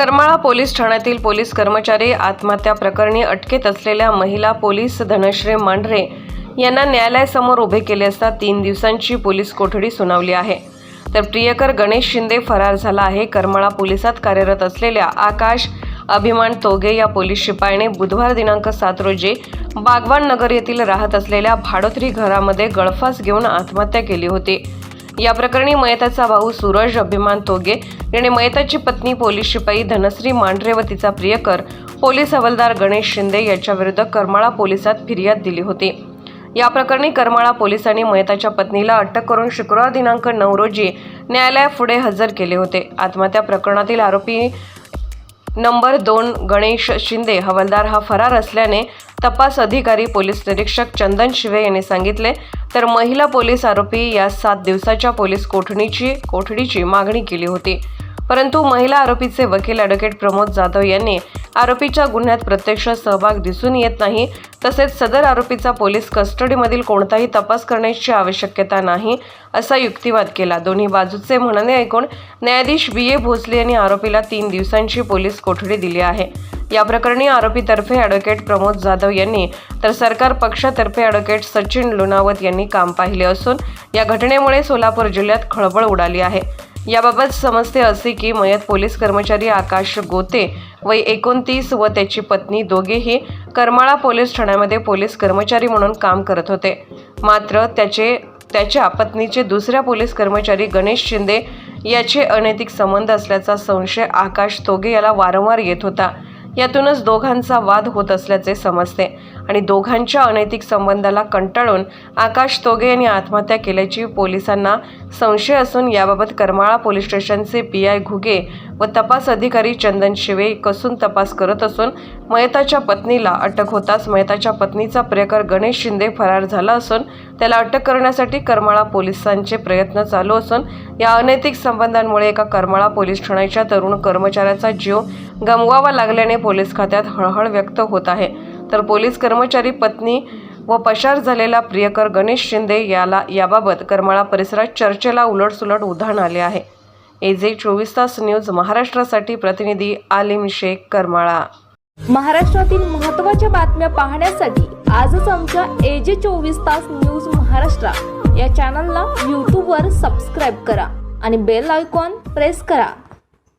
Karmala police ठाण्यातील police कर्मचारी आत्महत्या प्रकरणी अटकेत असलेल्या महिला पोलीस धनश्री मांढरे यांना न्यायालयासमोर उभे केले असता तीन दिवसांची पोलीस कोठडी सुनावली आहे. तर प्रियकर गणेश शिंदे फरार झाला आहे. करमाळा पोलिसात कार्यरत असलेल्या आकाश अभिमान तोगे या पोलीस शिपायाने बुधवार दिनांक सात रोजी बागवान नगर येथील राहत असलेल्या भाडोत्री घरामध्ये गळफास घेऊन आत्महत्या केली होती. या प्रकरणी मयताचा भाऊ सूरज अभिमान तोगे याने मयताची पत्नी पोलीस शिपाई धनश्री मांढरे व तिचा प्रियकर पोलीस हवालदार गणेश शिंदे यांच्याविरुद्ध करमाळा पोलिसात फिर्याद दिली होती. या प्रकरणी करमाळा पोलिसांनी मयताच्या पत्नीला अटक करून शुक्रवार दिनांक नऊ रोजी न्यायालयापुढे हजर केले होते. आत्महत्या प्रकरणातील आरोपी नंबर दोन गणेश शिंदे हवालदार हा फरार असल्याने तपास अधिकारी पोलीस निरीक्षक चंदन शिवे यांनी सांगितले तर महिला पोलीस आरोपी या सात दिवसाच्या पोलीस कोठडीची कोठडीची मागणी केली होती. परंतु महिला आरोपीचे वकील ॲडव्होकेट प्रमोद जाधव यांनी आरोपीच्या गुन्ह्यात प्रत्यक्ष सहभाग दिसून येत नाही तसेच सदर आरोपीचा पोलीस कस्टडीमधील कोणताही तपास करण्याची आवश्यकता नाही असा युक्तिवाद केला. दोन्ही बाजूचे म्हणणे ऐकून न्यायाधीश बी ए भोसले यांनी आरोपीला तीन दिवसांची पोलीस कोठडी दिली आहे. या प्रकरणी आरोपीतर्फे ॲडव्होकेट प्रमोद जाधव यांनी तर सरकार पक्षातर्फे ॲडव्होकेट सचिन लोणावत यांनी काम पाहिले असून या घटनेमुळे सोलापूर जिल्ह्यात खळबळ उडाली आहे. याबाबत समजते असे की मयत पोलीस कर्मचारी आकाश गोते वय एकोणतीस व त्याची पत्नी दोघेही करमाळा पोलीस ठाण्यामध्ये पोलीस कर्मचारी म्हणून काम करत होते. मात्र त्याचे त्याच्या पत्नीचे दुसऱ्या पोलीस कर्मचारी गणेश शिंदे याचे अनैतिक संबंध असल्याचा संशय आकाश तोगे याला वारंवार येत होता. यातूनच दोघांचा वाद होत असल्याचे समजते आणि दोघांच्या अनैतिक संबंधाला कंटाळून आकाश तोगे यांनी आत्महत्या केल्याची पोलिसांना संशय असून याबाबत करमाळा पोलीस स्टेशनचे पी आय घुगे व तपास अधिकारी चंदन शिवे कसून तपास करत असून मयताच्या पत्नीला अटक होताच मयताच्या पत्नीचा प्रियकर गणेश शिंदे फरार झाला असून त्याला अटक करण्यासाठी करमाळा पोलिसांचे प्रयत्न चालू असून या अनैतिक संबंधांमुळे एका करमाळा पोलीस ठाण्याच्या तरुण कर्मचाऱ्याचा जीव गमवावा लागल्याने पोलीस खात्यात हळहळ व्यक्त होत आहे. तर पोलीस कर्मचारी पत्नी व पशार झालेला प्रियकर गणेश शिंदे याला याबाबत करमाळा परिसरात चर्चेला उलटसुलट उधाण आले आहे. एजे चोवीस तास न्यूज महाराष्ट्रासाठी प्रतिनिधी आलिम शेख करमाळा. महाराष्ट्रातील महत्त्वाच्या बातम्या पाहण्यासाठी आजच आमच्या एजे चोवीस तास न्यूज महाराष्ट्र या चॅनलला यूट्यूबवर सबस्क्राईब करा आणि बेल आयकॉन प्रेस करा.